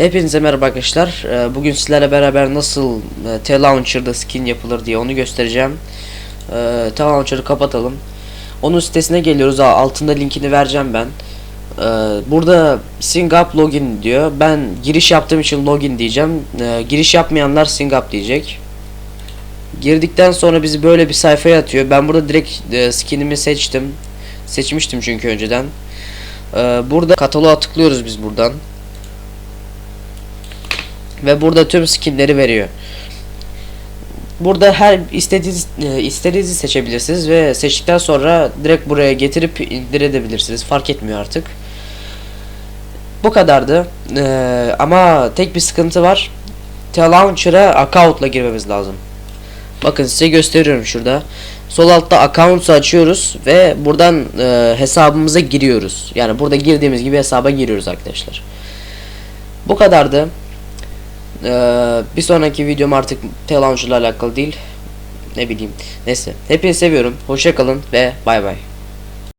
Hepinize merhaba arkadaşlar. Ee, Bugün sizlerle beraber nasıl e, T-Launcher'da skin yapılır diye onu göstereceğim. Ee, T-Launcher'ı kapatalım. Onun sitesine geliyoruz. Altında linkini vereceğim ben. Ee, Burada Sync Up Login diyor. Ben giriş yaptığım için login diyeceğim. Giriş yapmayanlar Sync Up diyecek. Girdikten sonra bizi böyle bir sayfaya atıyor. Ben burada direkt e, skinimi seçtim. Seçmiştim çünkü önceden. Burada kataloğa tıklıyoruz biz buradan. Ve burada tüm skinleri veriyor. Burada her istediğiniz e, istediğinizi seçebilirsiniz ve seçtikten sonra direkt buraya getirip indirebilirsiniz. Fark etmiyor artık. Bu kadardı. Ee, ama tek bir sıkıntı var. T-Launcher'a account'la girmemiz lazım. Bakın size gösteriyorum şurada. Sol altta accounts'ı açıyoruz ve buradan e, hesabımıza giriyoruz. Yani burada girdiğimiz gibi hesaba giriyoruz arkadaşlar. Bu kadardı. Ee, bir sonraki videom artık T-Launcher alakalı değil. Ne bileyim. Neyse. Hepinizi seviyorum. Hoşça kalın ve bay bay.